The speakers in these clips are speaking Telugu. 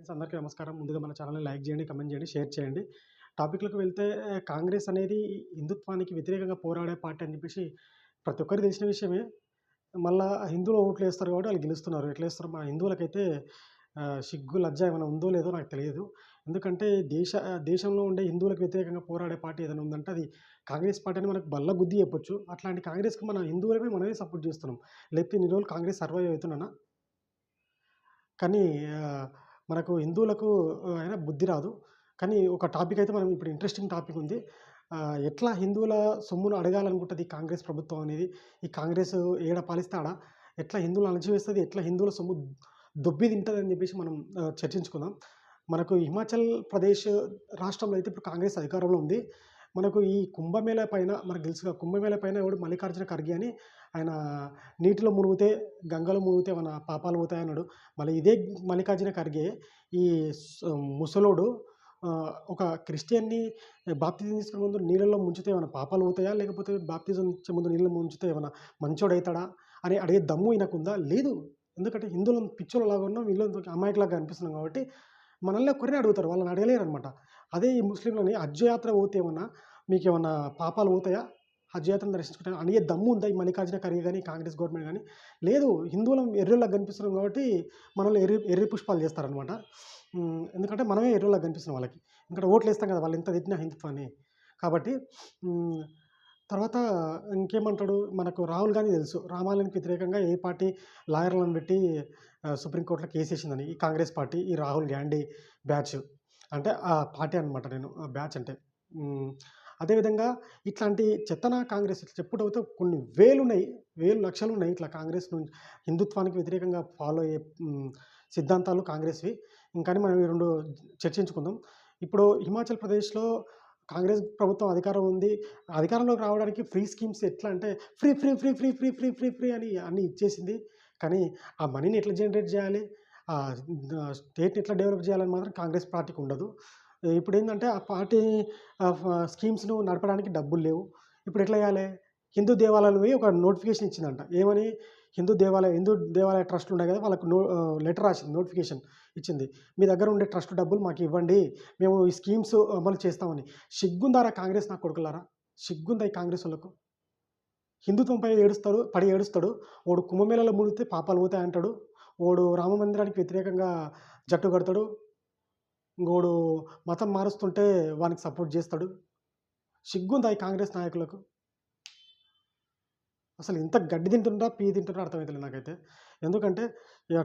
ఫ్రెండ్స్ అందరికీ నమస్కారం. ముందుగా మన ఛానల్ని లైక్ చేయండి కమెంట్ చేయండి షేర్ చేయండి. టాపిక్లకు వెళ్తే కాంగ్రెస్ అనేది హిందుత్వానికి వ్యతిరేకంగా పోరాడే పార్టీ అని చెప్పేసి ప్రతి ఒక్కరికి తెలిసిన విషయమే. మళ్ళా హిందువులు ఓట్లు వేస్తారు కాబట్టి వాళ్ళు గెలుస్తున్నారు. ఎట్లా వేస్తారు? మా హిందువులకైతే సిగ్గు లజ్జ ఏమైనా ఉందో లేదో నాకు తెలియదు. ఎందుకంటే దేశ దేశంలో ఉండే హిందువులకు వ్యతిరేకంగా పోరాడే పార్టీ ఏదైనా ఉందంటే అది కాంగ్రెస్ పార్టీ అని మనకు బల్ల గుద్ది చెప్పొచ్చు. అట్లాంటి కాంగ్రెస్కి మన హిందువులమే మనమే సపోర్ట్ చేస్తున్నాం. లేకపోతే ఇన్ని రోజులు కాంగ్రెస్ సర్వైవ్ అవుతున్నానా కానీ మనకు హిందువులకు అయినా బుద్ధి రాదు. కానీ ఒక టాపిక్ అయితే మనం ఇప్పుడు ఇంట్రెస్టింగ్ టాపిక్ ఉంది. ఎట్లా హిందువుల సొమ్మును అడగాలనుకుంటుంది కాంగ్రెస్ ప్రభుత్వం అనేది? ఈ కాంగ్రెస్ ఏడ పాలిస్తాడా? ఎట్లా హిందువులు అణచివేస్తుంది? ఎట్లా హిందువుల సొమ్ము దొబ్బి తింటుంది అని చెప్పేసి మనం చర్చించుకుందాం. మనకు హిమాచల్ ప్రదేశ్ రాష్ట్రంలో అయితే ఇప్పుడు కాంగ్రెస్ అధికారంలో ఉంది. మనకు ఈ కుంభమేళ పైన మనకు తెలుసుగా కుంభమేళ పైన ఎవడు మల్లికార్జున ఖర్గే అని ఆయన నీటిలో మునిగితే గంగలో మునిగితే మన పాపాలు పోతాయి అన్నాడు. మళ్ళీ ఇదే మల్లికార్జున ఖర్గే ఈ ముసలోడు ఒక క్రిస్టియన్ని బాప్తిజం తీసుకునే ముందు నీళ్ళలో ముంచితే ఏమైనా పాపాలు అవుతాయా లేకపోతే బాప్తిజం ఇచ్చే ముందు నీళ్ళలో ముంచితే ఏమైనా మంచోడవుతాడా అని అడిగే దమ్ము ఈయనకుందా? లేదు. ఎందుకంటే హిందువులను పిచ్చోళ్ళలాగా ఉన్నాం వీళ్ళు అమాయకులాగా కనిపిస్తున్నాం కాబట్టి మనల్ని ఒక్కరిని అడుగుతారు వాళ్ళని అడగలేరు అనమాట అదే ఈ ముస్లింలని హజ్ యాత్ర పోతే ఏమన్నా మీకు ఏమన్నా పాపాలు పోతాయా? హజ్ యాత్రను దర్శించుకుంటే అడిగే దమ్ము ఉందా? ఈ మల్లికార్జున ఖర్గే కానీ కాంగ్రెస్ గవర్నమెంట్ కానీ లేదు. హిందువులం ఎర్రలాగా కనిపిస్తున్నాం కాబట్టి మనల్ని ఎర్రి ఎర్రి పుష్పాలు చేస్తారనమాట ఎందుకంటే మనమే ఎర్రలాగా కనిపిస్తున్నాం వాళ్ళకి. ఎందుకంటే ఓట్లు వేస్తాం కదా వాళ్ళు ఎంత తిట్టినా హిందుత్వాన్ని కాబట్టి తర్వాత ఇంకేమంటాడు? మనకు రాహుల్ గాంధీ తెలుసు. రామాలయానికి వ్యతిరేకంగా ఏ పార్టీ లాయర్లను పెట్టి సుప్రీంకోర్టులో కేసు వేసిందని ఈ కాంగ్రెస్ పార్టీ ఈ రాహుల్ గాంధీ బ్యాచ్. అంటే ఆ పార్టీ అనమాట నేను బ్యాచ్ అంటే. అదేవిధంగా ఇట్లాంటి చెత్తన కాంగ్రెస్ ఇట్లా చెప్పుడవుతే కొన్ని వేలు ఉన్నాయి వేలు లక్షలు ఉన్నాయి ఇట్లా కాంగ్రెస్ నుంచి హిందుత్వానికి వ్యతిరేకంగా ఫాలో అయ్యే సిద్ధాంతాలు కాంగ్రెస్వి. ఇంకా మనం ఈ రెండు చర్చించుకుందాం. ఇప్పుడు హిమాచల్ ప్రదేశ్లో కాంగ్రెస్ ప్రభుత్వం అధికారం ఉంది. అధికారంలోకి రావడానికి ఫ్రీ స్కీమ్స్ ఎట్లా అంటే free free free free free free free free అని అన్నీ ఇచ్చేసింది. కానీ ఆ మనీని ఎట్లా జనరేట్ చేయాలి? స్టేట్ని ఎట్లా డెవలప్ చేయాలని మాత్రం కాంగ్రెస్ పార్టీకి ఉండదు. ఇప్పుడు ఏంటంటే ఆ పార్టీ స్కీమ్స్ను నడపడానికి డబ్బులు లేవు. ఇప్పుడు ఎట్లా చేయాలి? హిందూ దేవాలయాలు పోయి ఒక నోటిఫికేషన్ ఇచ్చిందంట. ఏమని? హిందూ దేవాలయ హిందూ దేవాలయ ట్రస్ట్ ఉండే కదా వాళ్ళకు నో లెటర్ రాసింది నోటిఫికేషన్ ఇచ్చింది. మీ దగ్గర ఉండే ట్రస్ట్ డబ్బులు మాకు ఇవ్వండి మేము ఈ స్కీమ్స్ అమలు చేస్తామని. సిగ్గుందారా కాంగ్రెస్ నా కొడుకులారా? సిగ్గుందా ఈ కాంగ్రెస్ వాళ్ళకు? హిందుత్వంపై ఏడుస్తాడు పడి ఏడుస్తాడు వాడు కుంభమేళలో మునిగితే పాపాలు పోతాయి అంటాడు ఓడు రామ మందిరానికి వ్యతిరేకంగా జట్టు కడతాడు. ఇంకోడు మతం మారుస్తుంటే వానికి సపోర్ట్ చేస్తాడు. సిగ్గుందా ఈ కాంగ్రెస్ నాయకులకు? అసలు ఇంత గడ్డి తింటుందా పీ తింటుందా అర్థమవుతుంది నాకైతే. ఎందుకంటే ఇక,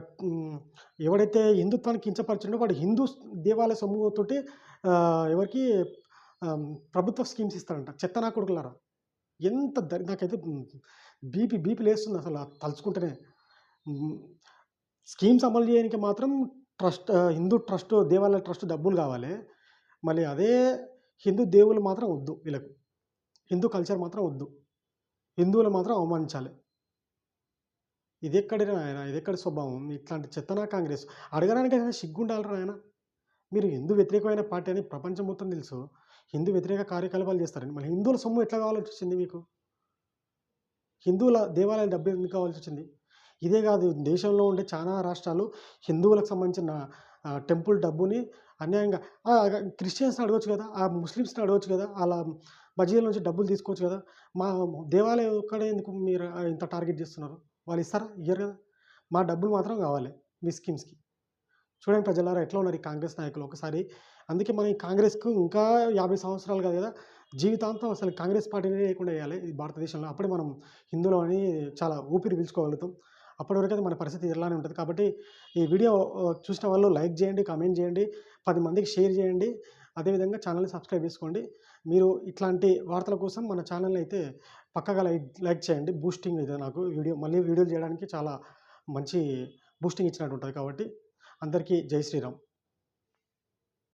ఎవడైతే హిందుత్వాన్ని కించపరిచిండో వాడు హిందూ దేవాలయ సమూహంతోటి ఎవరికి ప్రభుత్వ స్కీమ్స్ ఇస్తారంట చెత్త నా కొడుకులారా. ఎంత దరి నాకైతే బీపీ బీపీ లేస్తుంది అసలు తలుచుకుంటేనే. స్కీమ్స్ అమలు చేయడానికి మాత్రం ట్రస్ట్ హిందూ ట్రస్ట్ దేవాలయ ట్రస్ట్ డబ్బులు కావాలి. మళ్ళీ అదే హిందూ దేవుళ్ళు మాత్రం వద్దు వీళ్ళకు. హిందూ కల్చర్ మాత్రం వద్దు. హిందువులు మాత్రం అవమానించాలి. ఇది ఎక్కడి ఆయన ఇది ఎక్కడి స్వభావం? ఇట్లాంటి చెత్తనా కాంగ్రెస్? అడగడానికి అయినా సిగ్గుండాలరా ఆయన మీరు హిందూ వ్యతిరేకమైన పార్టీ అని ప్రపంచం మొత్తం తెలుసు. హిందూ వ్యతిరేక కార్యకలాపాలు చేస్తారని. మళ్ళీ హిందువుల సొమ్ము ఎట్లా కావాల్సి వచ్చింది మీకు? హిందువుల దేవాలయాల డబ్బు ఎందుకు కావాల్సి వచ్చింది? ఇదే కాదు దేశంలో ఉండే చాలా రాష్ట్రాలు హిందువులకు సంబంధించిన టెంపుల్ డబ్బుని అన్యాయంగా క్రిస్టియన్స్ని అడగవచ్చు కదా ఆ ముస్లిమ్స్ని అడగవచ్చు కదా అలా బజీల నుంచి డబ్బులు తీసుకోవచ్చు కదా మా దేవాలయం ఒక్కడే ఎందుకు మీరు ఇంత టార్గెట్ చేస్తున్నారు? వాళ్ళు ఇస్తారా? ఇయ్యరు కదా. మా డబ్బులు మాత్రం కావాలి మీ స్కీమ్స్కి. చూడండి ప్రజలారా ఎట్లా ఉన్నారు ఈ కాంగ్రెస్ నాయకులు ఒకసారి. అందుకే మనం ఈ కాంగ్రెస్కు ఇంకా యాభై సంవత్సరాలు కాదు కదా జీవితాంతం అసలు కాంగ్రెస్ పార్టీనే లేకుండా వేయాలి ఈ భారతదేశంలో. అప్పుడే మనం హిందువులు అని చాలా ఊపిరి పీల్చుకోగలుగుతాం. అప్పటి వరకు అయితే మన పరిస్థితి ఇలానే ఉంటుంది. కాబట్టి ఈ వీడియో చూసిన వాళ్ళు లైక్ చేయండి కామెంట్ చేయండి పది మందికి షేర్ చేయండి. అదేవిధంగా ఛానల్ని సబ్స్క్రైబ్ చేసుకోండి. మీరు ఇట్లాంటి వార్తల కోసం మన ఛానల్ని అయితే పక్కగా లైక్ లైక్ చేయండి. బూస్టింగ్ ఇది నాకు వీడియో. మళ్ళీ వీడియోలు చేయడానికి చాలా మంచి బూస్టింగ్ ఇచ్చినట్టు ఉంటుంది కాబట్టి అందరికీ జై శ్రీరామ్.